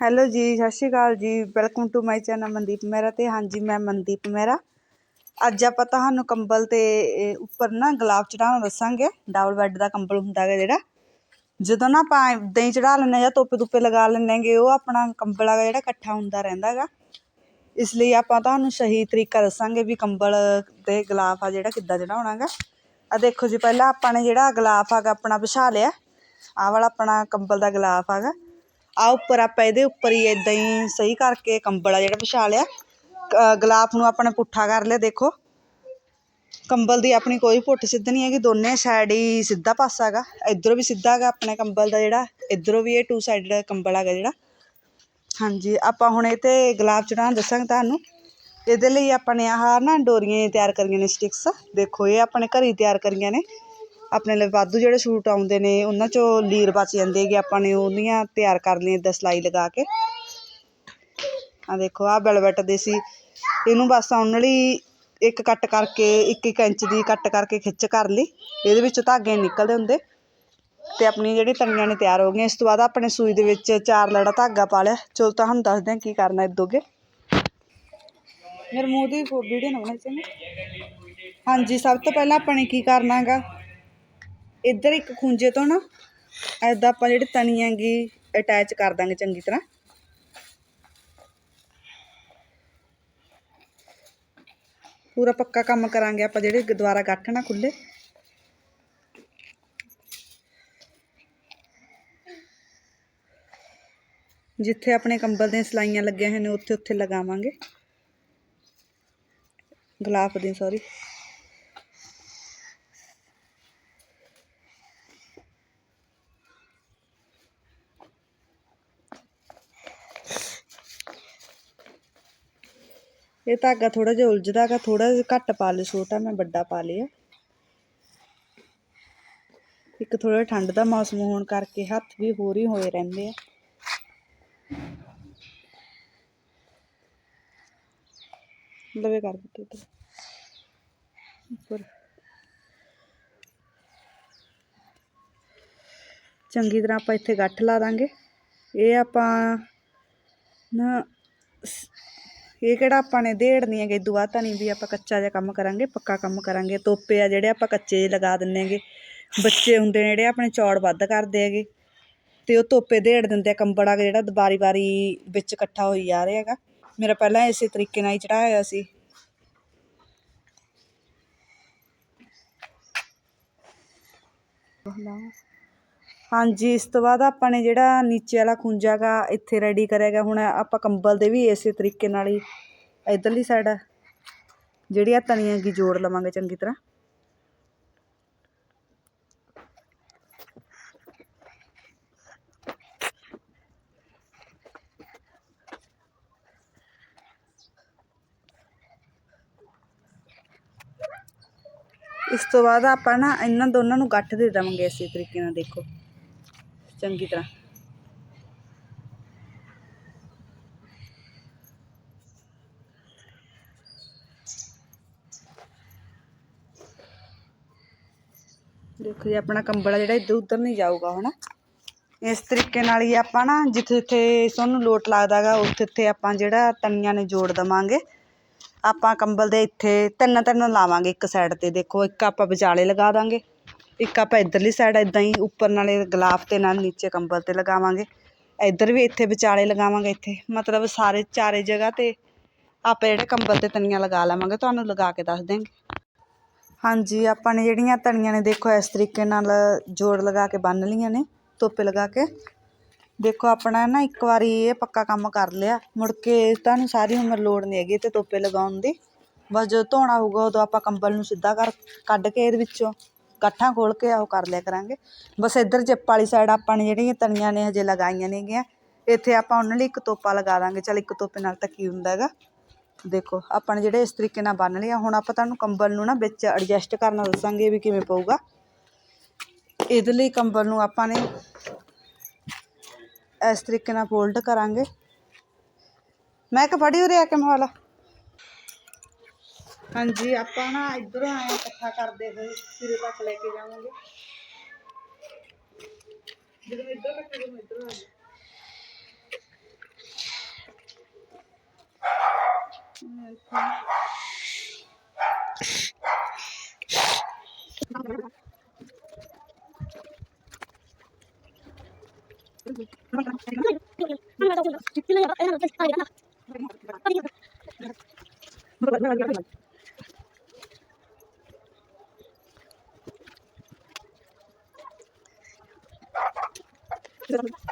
Hello ਜੀ, Sat Shri Akal ji. Welcome to my channel Mandeep Mehra ਤੇ ਹਾਂਜੀ, ਮੈਂ ਮਨਦੀਪ ਮਹਿਰਾ। ਅੱਜ ਆਪਾਂ ਤੁਹਾਨੂੰ ਕੰਬਲ ਤੇ ਉੱਪਰ ਨਾ ਗੁਲਾਬ ਚੜਾਉਣਾ ਦੱਸਾਂਗੇ। ਡਬਲ ਬੈੱਡ ਦਾ ਕੰਬਲ ਹੁੰਦਾ ਹੈਗਾ ਜਿਹੜਾ। ਜਦੋਂ ਨਾ ਆਪਾਂ ਇੱਦਾਂ ਹੀ ਚੜਾ ਲੈਂਦੇ ਹਾਂ ਜਾਂ ਤੋਪੇ ਤੁਪੇ ਲਗਾ ਲੈਂਦੇ ਹੈਗੇ, ਉਹ ਆਪਣਾ ਕੰਬਲ ਆ ਜਿਹੜਾ ਇਕੱਠਾ ਹੁੰਦਾ ਰਹਿੰਦਾ ਹੈਗਾ ਇਸ ਲਈ ਆਪਾਂ ਤੁਹਾਨੂੰ ਸਹੀ ਤਰੀਕਾ ਦੱਸਾਂਗੇ ਵੀ ਕੰਬਲ ਤੇ ਗਲਾਫ ਆ ਜਿਹੜਾ ਕਿੱਦਾਂ ਚੜਾਉਣਾ ਹੈਗਾ ਆ ਦੇਖੋ ਜੀ, ਪਹਿਲਾਂ ਆਪਾਂ ਨੇ ਜਿਹੜਾ ਗਲਾਫ ਹੈਗਾ ਆਪਣਾ ਵਿਛਾ ਲਿਆ। ਆਹ ਵਾਲਾ ਆਪਣਾ ਕੰਬਲ ਦਾ ਗਲਾਫ ਹੈਗਾ। ਆ ਉੱਪਰ ਆਪਾਂ ਇਹਦੇ ਉੱਪਰ ਹੀ ਇਦਾਂ ਹੀ ਸਹੀ ਕਰਕੇ ਕੰਬਲ ਆ ਜਿਹੜਾ ਵਿਛਾ ਲਿਆ। ਕ- ਗਲਾਫ ਨੂੰ ਆਪਾਂ ਨੇ ਪੁੱਠਾ ਕਰ ਲਿਆ, ਦੇਖੋ। ਕੰਬਲ ਦੀ ਆਪਣੀ ਕੋਈ ਪੁੱਠ ਸਿੱਧ ਨਹੀਂ ਹੈਗੀ, ਦੋਨੇ ਸਾਈਡ ਹੀ ਸਿੱਧਾ ਪਾਸਾ ਹੈਗਾ। ਇਧਰੋਂ ਵੀ ਸਿੱਧਾ ਹੈਗਾ ਆਪਣੇ ਕੰਬਲ ਦਾ ਜਿਹੜਾ, ਇਧਰੋਂ ਵੀ ਇਹ ਟੂ ਸਾਈਡਡ ਕੰਬਲ ਹੈਗਾ ਜਿਹੜਾ। ਹਾਂਜੀ, ਆਪਾਂ ਹੁਣ ਇਹ ਤੇ ਗੁਲਾਬ ਚੜਾਉਣ ਦੱਸਾਂਗੇ ਤੁਹਾਨੂੰ। ਇਹਦੇ ਲਈ ਆਪਾਂ ਨੇ ਆਹ ਨਾ ਡੋਰੀਆਂ ਤਿਆਰ ਕਰੀਆਂ ਨੇ ਸਟਿਕਸ ਦੇਖੋ, ਇਹ ਆਪਣੇ ਘਰੇ ਹੀ ਤਿਆਰ ਕਰੀਆਂ ਨੇ। ਆਪਣੇ ਲਈ ਵਾਧੂ ਜਿਹੜੇ ਸੂਟ ਆਉਂਦੇ ਨੇ, ਉਹਨਾਂ ਚੋਂ ਲੀਰ ਬਚ ਜਾਂਦੀ ਹੈਗੀ, ਆਪਾਂ ਨੇ ਉਹਦੀਆਂ ਤਿਆਰ ਕਰ ਲਈਆਂ ਇੱਦਾਂ ਸਿਲਾਈ ਲਗਾ ਕੇ। ਆ ਦੇਖੋ, ਆਹ ਵੈਲਵਟ ਦੇ ਸੀ। ਇਹਨੂੰ ਬਸ ਆਉਣ ਲਈ ਇੱਕ ਕੱਟ ਕਰਕੇ, ਇੱਕ ਇੱਕ ਇੰਚ ਦੀ ਕੱਟ ਕਰਕੇ ਖਿੱਚ ਕਰ ਲਈ। ਇਹਦੇ ਵਿੱਚੋਂ ਧਾਗੇ ਨਿਕਲਦੇ ਹੁੰਦੇ। ਤੇ ਆਪਣੀ ਜਿਹੜੀ ਤਣੀਆਂ ਨੇ ਤਿਆਰ ਹੋ ਗਈਆਂ, ਇਸ ਤੋਂ ਬਾਅਦ ਆਪਣੇ ਸੂਈ ਦੇ ਵਿੱਚ ਚਾਰ ਲੜਾ ਧਾਗਾ ਪਾ ਲਿਆ। ਚਲੋ ਤੁਹਾਨੂੰ ਦੱਸਦੇ ਹਾਂ ਕੀ ਕਰਨਾ ਇਦੋਗੇ। ਮੇਰੇ ਮੂੰਹ ਦੀ ਵੀਡੀਓ ਨਾ ਬਣਾਈ ਚੰਗਾ। ਹਾਂਜੀ, ਸਭ ਤੋਂ ਪਹਿਲਾਂ ਆਪਾਂ ਨੇ ਕੀ ਕਰਨਾ ਹੈਗਾ? ਇੱਧਰ ਇੱਕ ਖੂੰਜੇ ਤੋਂ ਨਾ ਐਦਾਂ ਆਪਾਂ ਜਿਹੜੀ ਤਣੀ ਹੈਗੀ ਅਟੈਚ ਕਰ ਦਾਂਗੇ ਚੰਗੀ ਤਰ੍ਹਾਂ। ਪੂਰਾ ਪੱਕਾ ਕੰਮ ਕਰਾਂਗੇ ਆਪਾਂ ਜਿਹੜੇ ਦੁਆਰਾ ਗੱਠ ਨਾ ਖੁੱਲੇ ਜਿੱਥੇ ਆਪਣੇ ਕੰਬਲ ਦੀਆਂ ਸਲਾਈਆਂ ਲੱਗੀਆਂ ਹੋਈਆਂ ਉੱਥੇ ਉੱਥੇ ਲਗਾਵਾਂਗੇ। ਗਲਾਫ ਦੀਆਂ ਸੌਰੀ ਇਹ ਧਾਗਾ ਥੋੜਾ ਜਿਹਾ ਉਲਝਦਾ ਹੈਗਾ ਥੋੜਾ ਜਿਹਾ ਘੱਟ ਪਾ ਲਿਓ, ਛੋਟਾ ਮੈਂ ਵੱਡਾ ਪਾ ਲਿਆ। ਇੱਕ ਥੋੜਾ ਠੰਡ ਦਾ ਮੌਸਮ ਹੋਣ ਕਰਕੇ ਹੱਥ ਵੀ ਹੋਰ ਹੀ ਹੋਏ ਰਹਿੰਦੇ ਆ। ਲਵੇ ਕਰ ਦਿੱਤੇ ਤੇ। ਉੱਪਰ। ਚੰਗੀ ਤਰ੍ਹਾਂ ਆਪਾਂ ਇੱਥੇ ਗੱਠ ਲਾ ਦਾਂਗੇ। ਇਹ ਆਪਾਂ ਨਾ ਇਹ ਕਿਹੜਾ ਆਪਾਂ ਨੇ ਦੇੜਨੀ ਹੈਗੇ ਇਦੋਂ ਬਾਅਦ ਤਾਂ ਨਹੀਂ ਵੀ ਆਪਾਂ ਕੱਚਾ ਜਿਹਾ ਕੰਮ ਕਰਾਂਗੇ, ਪੱਕਾ ਕੰਮ ਕਰਾਂਗੇ। ਤੋਪੇ ਆ ਜਿਹੜੇ ਆਪਾਂ ਕੱਚੇ ਜਿਹੇ ਲਗਾ ਦਿੰਨੇ ਹੈਗੇ। ਬੱਚੇ ਹੁੰਦੇ ਨੇ ਜਿਹੜੇ ਆਪਣੇ ਚੌੜ ਵੱਧ ਕਰਦੇ ਹੈਗੇ। ਤੇ ਉਹ ਤੋਪੇ ਦੇੜ ਦਿੰਦੇ ਆ, ਕੰਬੜਾ ਜਿਹੜਾ ਦੁਬਾਰੀ ਬਾਰੀ ਵਿੱਚ ਇਕੱਠਾ ਹੋਈ ਜਾ ਰਿਹਾ ਹੈਗਾ। ਮੇਰਾ ਪਹਿਲਾਂ ਇਸੇ ਤਰੀਕੇ ਨਾਲ ਹੀ ਚੜਾਇਆ ਹੋਇਆ ਸੀ ਹਾਂਜੀ, ਇਸ ਤੋਂ ਬਾਅਦ ਆਪਾਂ ਨੇ ਜਿਹੜਾ ਨੀਚੇ ਵਾਲਾ ਖੂੰਜਾ ਗਾ, ਇੱਥੇ ਰੈਡੀ ਕਰਿਆ ਕਰਿਆਗਾ ਹੁਣ ਆਪਾਂ ਕੰਬਲ ਦੇ ਵੀ ਇਸੇ ਤਰੀਕੇ ਨਾਲ ਹੀ ਇਧਰਲੀ ਸਾਈਡ ਜਿਹੜੀ ਆ ਤਣੀਆਂ ਕੀ ਜੋੜ ਲਵਾਂਗੇ ਚੰਗੀ ਤਰ੍ਹਾਂ। ਇਸ ਤੋਂ ਬਾਅਦ ਆਪਾਂ ਨਾ ਇਹਨਾਂ ਦੋਨਾਂ ਨੂੰ ਗੱਠ ਦੇ ਦੇਵਾਂਗੇ ਇਸੇ ਤਰੀਕੇ ਨਾਲ, ਦੇਖੋ। ਚੰਗੀ ਤਰ੍ਹਾਂ। ਦੇਖੋ ਜੀ, ਆਪਣਾ ਕੰਬਲ ਆ ਜਿਹੜਾ ਇੱਧਰ ਉੱਧਰ ਨਹੀਂ ਜਾਊਗਾ ਹੁਣ ਇਸ ਤਰੀਕੇ ਨਾਲ ਹੀ ਆਪਾਂ ਨਾ, ਜਿੱਥੇ ਜਿੱਥੇ ਸਾਨੂੰ ਲੋਟ ਲੱਗਦਾਗਾ ਉੱਥੇ ਉੱਥੇ ਆਪਾਂ ਜਿਹੜਾ ਤਣੀਆਂ ਨੇ ਜੋੜ ਦਵਾਂਗੇ। ਆਪਾਂ ਕੰਬਲ ਦੇ ਇੱਥੇ ਤਿੰਨ ਤਿੰਨ ਲਾਵਾਂਗੇ ਇੱਕ ਸਾਈਡ ਤੇ। ਦੇਖੋ, ਇੱਕ ਆਪਾਂ ਵਿਚਾਲੇ ਲਗਾ ਦਾਂਗੇ। ਇੱਕ ਆਪਾਂ ਇੱਧਰਲੀ ਸਾਈਡ ਇੱਦਾਂ ਹੀ ਉੱਪਰ ਨਾਲੇ ਗਲਾਫ ਤੇ ਨਾਲ ਨੀਚੇ ਕੰਬਲ ਤੇ ਲਗਾਵਾਂਗੇ। ਇੱਧਰ ਵੀ ਇੱਥੇ ਵਿਚਾਲੇ ਲਗਾਵਾਂਗੇ ਇੱਥੇ। ਮਤਲਬ ਸਾਰੇ ਚਾਰੇ ਜਗ੍ਹਾ ਤੇ ਆਪਾਂ ਜਿਹੜੇ ਕੰਬਲ ਤੇ ਤਣੀਆਂ ਲਗਾ ਲਵਾਂਗੇ, ਤੁਹਾਨੂੰ ਲਗਾ ਕੇ ਦੱਸ ਦਿਆਂਗੇ। ਹਾਂਜੀ, ਆਪਾਂ ਨੇ ਜਿਹੜੀਆਂ ਤਣੀਆਂ ਨੇ, ਦੇਖੋ ਇਸ ਤਰੀਕੇ ਨਾਲ ਜੋੜ ਲਗਾ ਕੇ ਬੰਨ ਲਈਆਂ ਨੇ ਤੋਪੇ ਲਗਾ ਕੇ। ਦੇਖੋ ਆਪਣਾ ਨਾ ਇੱਕ ਵਾਰੀ ਇਹ ਪੱਕਾ ਕੰਮ ਕਰ ਲਿਆ। ਮੁੜ ਕੇ ਤੁਹਾਨੂੰ ਸਾਰੀ ਉਮਰ ਲੋੜ ਨਹੀਂ ਹੈਗੀ ਤੇ ਤੋਪੇ ਲਗਾਉਣ ਦੀ। ਬਸ ਜਦੋਂ ਧੋਣਾ ਹੋਊਗਾ, ਉਦੋਂ ਆਪਾਂ ਕੰਬਲ ਨੂੰ ਸਿੱਧਾ ਕਰ, ਕੱਢ ਕੇ ਇਹਦੇ ਵਿੱਚੋਂ। ਗੱਠਾਂ ਖੋਲ ਕੇ ਉਹ ਕਰ ਲਿਆ ਕਰਾਂਗੇ। ਬਸ ਇੱਧਰ ਜਿੱਪ ਵਾਲੀ ਸਾਈਡ ਆਪਾਂ ਨੇ ਜਿਹੜੀਆਂ ਤਣੀਆਂ ਨੇ ਹਜੇ ਲਗਾਈਆਂ ਨੇਗੀਆਂ ਇੱਥੇ ਆਪਾਂ ਉਹਨਾਂ ਲਈ ਇੱਕ ਤੋਪਾ ਲਗਾ ਦਾਂਗੇ। ਚਲ ਇੱਕ ਤੋਪੇ ਨਾਲ ਤਾਂ ਕੀ ਹੁੰਦਾ ਹੈਗਾ। ਦੇਖੋ, ਆਪਾਂ ਨੇ ਜਿਹੜੇ ਇਸ ਤਰੀਕੇ ਨਾਲ ਬੰਨ ਲਿਆ ਹੁਣ ਆਪਾਂ ਤੁਹਾਨੂੰ ਕੰਬਲ ਨੂੰ ਨਾ ਵਿੱਚ ਐਡਜਸਟ ਕਰਨਾ ਦੱਸਾਂਗੇ ਵੀ ਕਿਵੇਂ ਪਊਗਾ। ਇਹਦੇ ਲਈ ਕੰਬਲ ਨੂੰ ਆਪਾਂ ਨੇ ਇਸ ਤਰੀਕੇ ਨਾਲ ਫੋਲਡ ਕਰਾਂਗੇ। ਮੈਂ ਕਿ ਫੜੀ ਉਰੇ ਆ ਕੇ ਮਵਾਲਾ ਹਾਂਜੀ जी ਨਾ ਇਧਰੋਂ ਆਏ ਇਕੱਠਾ ਕਰਦੇ ਹੋਏ ਸਿਰੇ lagi. ਲੈ ਜਾਓ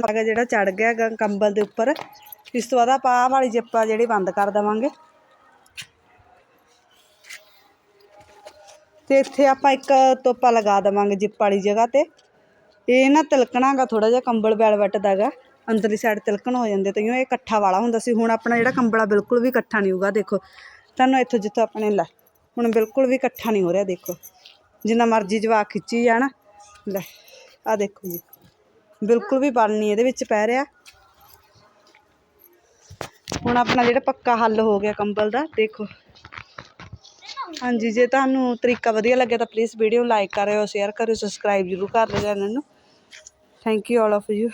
ਹੈਗਾ ਜਿਹੜਾ ਚੜ ਗਿਆ ਗਾ ਕੰਬਲ ਦੇ ਉੱਪਰ, ਇਸ ਤੋਂ ਬਾਅਦ ਆਪਾਂ ਆਹ ਵਾਲੀ ਜਿੱਪ ਆ ਜਿਹੜੀ ਬੰਦ ਕਰ ਦੇਵਾਂਗੇ। ਤੇ ਇੱਥੇ ਆਪਾਂ ਇੱਕ ਤੋਪਾ ਲਗਾ ਦੇਵਾਂਗੇ ਜਿੱਪ ਵਾਲੀ ਜਗ੍ਹਾ ਤੇ। ਇਹ ਨਾ ਤਿਲਕਣਾ ਗਾ ਥੋੜਾ ਜਿਹਾ ਕੰਬਲ ਵੈਲਵਟ ਦਾ ਗਾ ਅੰਦਰਲੀ ਸਾਈਡ ਤਿਲਕਣ ਹੋ ਜਾਂਦੇ ਤਈਓ ਇਹ ਇਕੱਠਾ ਵਾਲਾ ਹੁੰਦਾ ਸੀ। ਹੁਣ ਆਪਣਾ ਜਿਹੜਾ ਕੰਬਲਾ ਬਿਲਕੁਲ ਵੀ ਇਕੱਠਾ ਨਹੀਂ ਹੋਊਗਾ, ਦੇਖੋ। ਤੁਹਾਨੂੰ ਇੱਥੋਂ ਜਿੱਥੋਂ ਆਪਣੇ ਲੈ, ਹੁਣ ਬਿਲਕੁਲ ਵੀ ਇਕੱਠਾ ਨਹੀਂ ਹੋ ਰਿਹਾ, ਦੇਖੋ। ਜਿੰਨਾ ਮਰਜ਼ੀ ਜਵਾਕ ਖਿੱਚੀ ਜਾਣ, ਲੈ ਆ ਦੇਖੋ ਜੀ। ਬਿਲਕੁਲ ਵੀ ਬਲ ਨਹੀਂ ਇਹਦੇ ਵਿੱਚ ਪੈ ਰਿਹਾ। ਹੁਣ ਆਪਣਾ ਜਿਹੜਾ ਪੱਕਾ ਹੱਲ ਹੋ ਗਿਆ ਕੰਬਲ ਦਾ, ਦੇਖੋ। ਹਾਂਜੀ, ਜੇ ਤੁਹਾਨੂੰ ਤਰੀਕਾ ਵਧੀਆ ਲੱਗਿਆ ਤਾਂ ਪਲੀਜ਼ ਵੀਡੀਓ ਲਾਈਕ ਕਰਿਓ ਸ਼ੇਅਰ ਕਰਿਓ ਸਬਸਕ੍ਰਾਈਬ ਜ਼ਰੂਰ ਕਰ ਲਿਓ ਚੈਨਲ ਨੂੰ। Thank you all of you